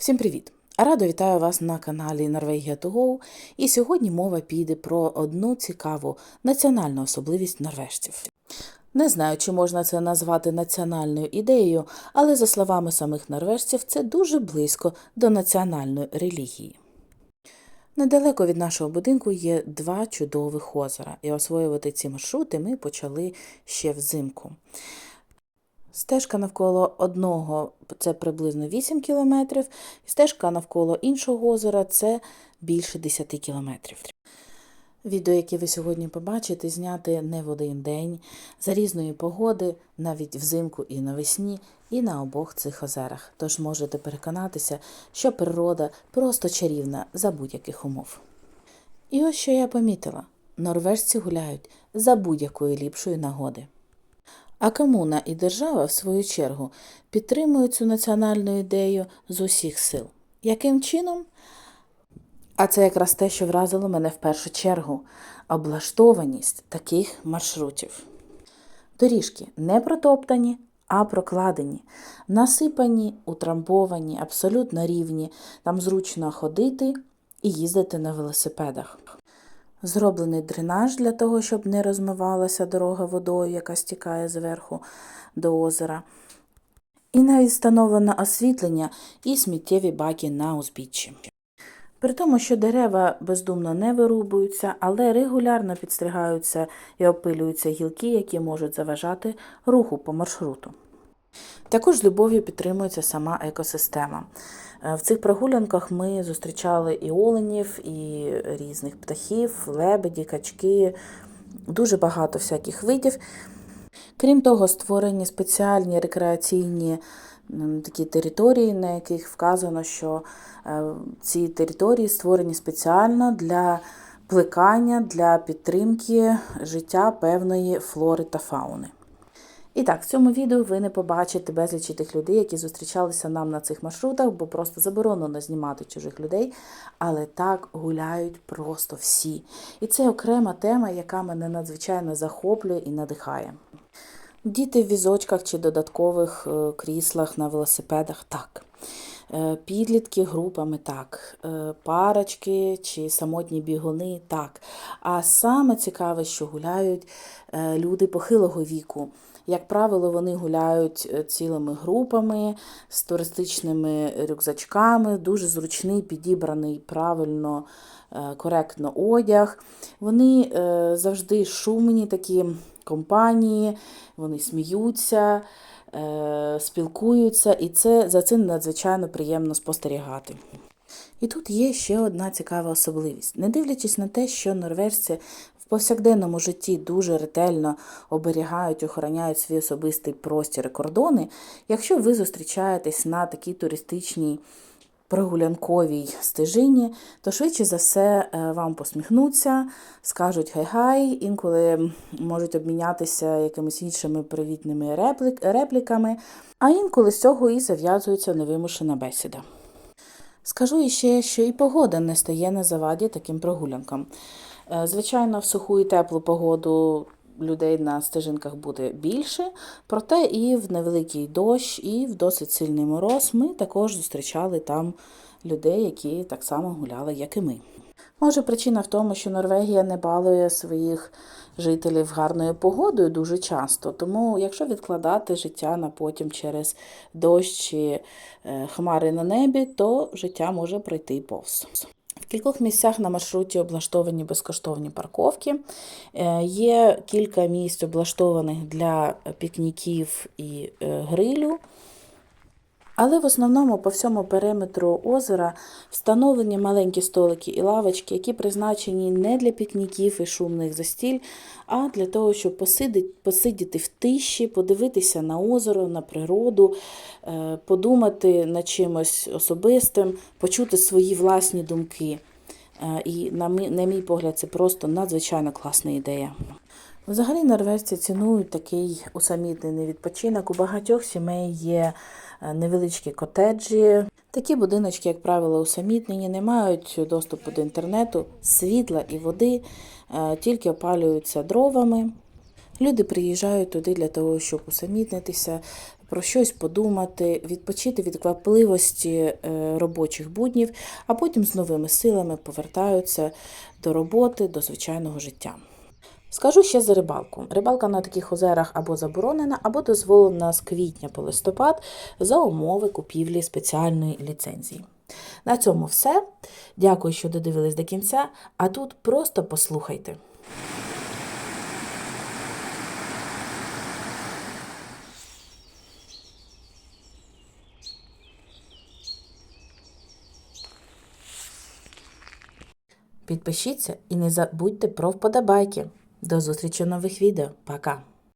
Всім привіт! Радо вітаю вас на каналі Норвегія Go. І сьогодні мова піде про одну цікаву національну особливість норвежців. Не знаю, чи можна це назвати національною ідеєю, але за словами самих норвежців, це дуже близько до національної релігії. Недалеко від нашого будинку є два чудових озера, і освоювати ці маршрути ми почали ще взимку. Стежка навколо одного це приблизно 8 кілометрів, і стежка навколо іншого озера це більше 10 кілометрів. Відео, яке ви сьогодні побачите, зняти не в один день, за різної погоди, навіть взимку і навесні, і на обох цих озерах. Тож можете переконатися, що природа просто чарівна за будь-яких умов. І ось що я помітила: норвежці гуляють за будь-якої ліпшої нагоди. А комуна і держава, в свою чергу, підтримують цю національну ідею з усіх сил. Яким чином? А це якраз те, що вразило мене в першу чергу облаштованість таких маршрутів. Доріжки не протоптані, а прокладені, насипані, утрамбовані, абсолютно рівні. Там зручно ходити і їздити на велосипедах. Зроблений дренаж для того, щоб не розмивалася дорога водою, яка стікає зверху до озера. І навіть встановлено освітлення і сміттєві баки на узбіччі. При тому, що дерева бездумно не вирубуються, але регулярно підстригаються і опилюються гілки, які можуть заважати руху по маршруту. Також любов'ю підтримується сама екосистема. Е, В цих прогулянках ми зустрічали і оленів, і різних птахів, лебеді, качки, дуже багато всяких видів. Крім того, створені спеціальні рекреаційні такі території, на яких вказано, що е, ці території створені спеціально для плекання, для підтримки життя певної флори та фауни. І так, в цьому відео ви не побачите безлічі тих людей, які зустрічалися нам на цих маршрутах, бо просто заборонено знімати чужих людей, але так гуляють просто всі. І це окрема тема, яка мене надзвичайно захоплює і надихає. Діти в візочках чи додаткових е, кріслах на велосипедах так. Е, Підлітки групами так, Е, парочки чи самотні бігуни так. А саме цікаве, що гуляють е, люди похилого віку. Як правило, вони гуляють цілими групами з туристичними рюкзачками, дуже зручний, підібраний правильно, коректно одяг. Вони завжди шумні такі компанії, вони сміються, спілкуються, і це за цим надзвичайно приємно спостерігати. І тут є ще одна цікава особливість. Не дивлячись на те, що норвежці в повсякденному житті дуже ретельно оберігають, охороняють свій особистий простір і кордони, якщо ви зустрічаєтесь на такій туристичній прогулянковій стежині, то швидше за все е, вам посміхнуться, скажуть хай-хай, інколи можуть обмінятися якимись іншими привітними реплік, репліками, а інколи з цього і зав'язується невимушена бесіда. Скажу іще, що і погода не стає на заваді таким прогулянкам. Е, Звичайно, в суху і теплу погоду людей на стежинках буде більше, проте і в невеликий дощ, і в досить сильний мороз ми також зустрічали там людей, які так само гуляли, як і ми. Може, причина в тому, що Норвегія не балує своїх жителів гарною погодою дуже часто. Тому, якщо відкладати життя на потім через дощ чи е, хмари на небі, то життя може пройти повз. Кількох місцях на маршруті облаштовані безкоштовні парковки. Е, Є кілька місць облаштованих для пікніків і е, грилю. Але в основному по всьому периметру озера встановлені маленькі столики і лавочки, які призначені не для пікніків і шумних застіль, а для того, щоб посидіти, в тиші, подивитися на озеро, на природу, е, подумати над чимось особистим, почути свої власні думки. Е, І, на мій, на мій погляд, це просто надзвичайно класна ідея. Взагалі норвежці цінують такий усамітнений відпочинок. У багатьох сімей є невеличкі котеджі. Такі будиночки, як правило, усамітнені, не мають доступу до інтернету, світла і води, е, тільки опалюються дровами. Люди приїжджають туди для того, щоб усамітнитися, про щось подумати, відпочити від квапливості е, робочих буднів, а потім з новими силами повертаються до роботи, до звичайного життя. Скажу ще за рибалку. Рибалка на таких озерах або заборонена, або дозволена з квітня по листопад за умови купівлі спеціальної ліцензії. На цьому все. Дякую, що додивились до кінця, а тут просто послухайте. Підпишіться і не забудьте про вподобайки. До зустрічі в нових відео. Пока!